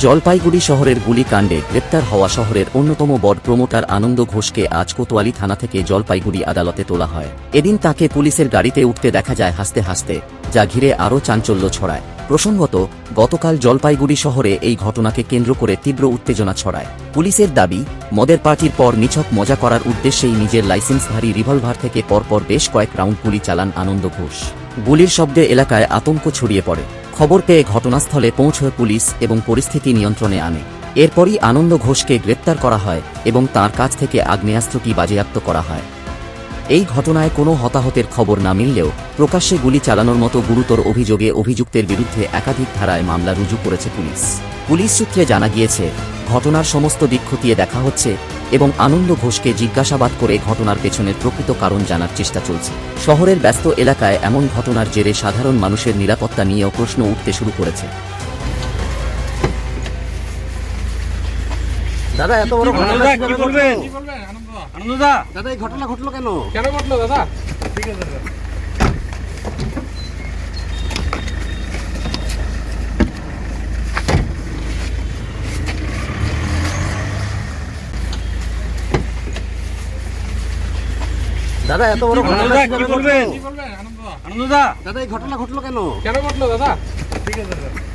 জলপাইগুড়ি শহরের গুলিকাণ্ডে গ্রেপ্তার হওয়া শহরের অন্যতম বড় প্রমোটার আনন্দ ঘোষকে আজ কোতোয়ালি থানা থেকে জলপাইগুড়ি আদালতে তোলা হয়। এদিন তাকে পুলিশের গাড়িতে উঠতে দেখা যায় হাসতে হাসতে, যা ঘিরে আরও চাঞ্চল্য ছড়ায়। প্রসঙ্গত, গতকাল জলপাইগুড়ি শহরে এই ঘটনাকে কেন্দ্র করে তীব্র উত্তেজনা ছড়ায়। পুলিশের দাবি, মদের পার্টির পর নিছক মজা করার উদ্দেশ্যেই নিজের লাইসেন্সধারী রিভলভার থেকে পরপর বেশ কয়েক রাউন্ড গুলি চালান আনন্দ ঘোষ। গুলির শব্দে এলাকায় আতঙ্ক ছড়িয়ে পড়ে। খবর পেয়ে ঘটনাস্থলে পৌঁছয় পুলিশ এবং পরিস্থিতি নিয়ন্ত্রণে আনে। এরপরই আনন্দ ঘোষকে গ্রেপ্তার করা হয় এবং তার কাছ থেকে আগ্নেয়াস্ত্রটি বাজেয়াপ্ত করা হয়। এই ঘটনায় কোনো হতাহতের খবর না মিললেও প্রকাশ্যে গুলি চালানোর মতো গুরুতর অভিযোগে অভিযুক্তের বিরুদ্ধে একাধিক ধারায় মামলা রুজু করেছে পুলিশ। পুলিশ সূত্রে জানা গিয়েছে, ঘটনার সমস্ত দিক খতিয়ে দেখা হচ্ছে এবং আনন্দ ঘোষকে জিজ্ঞাসাবাদ করে ঘটনার পেছনের প্রকৃত কারণ জানার চেষ্টা চলছে। শহরের ব্যস্ত এলাকায় এমন ঘটনার জেরে সাধারণ মানুষের নিরাপত্তা নিয়েও প্রশ্ন উঠতে শুরু করেছে। দাদা এত বড় ঘটনা কি বলবেন? আনন্দ আনন্দদা দাদা এই ঘটনা ঘটলো কেন? কেন ঘটলো দাদা? ঠিক আছে দাদা। দাদা এত বড় ঘটনা কি বলবেন? ঘটলো? আনন্দদা দাদা এই ঘটনা ঘটলো কেন? কেন ঘটলো দাদা? ঠিক আছে দাদা।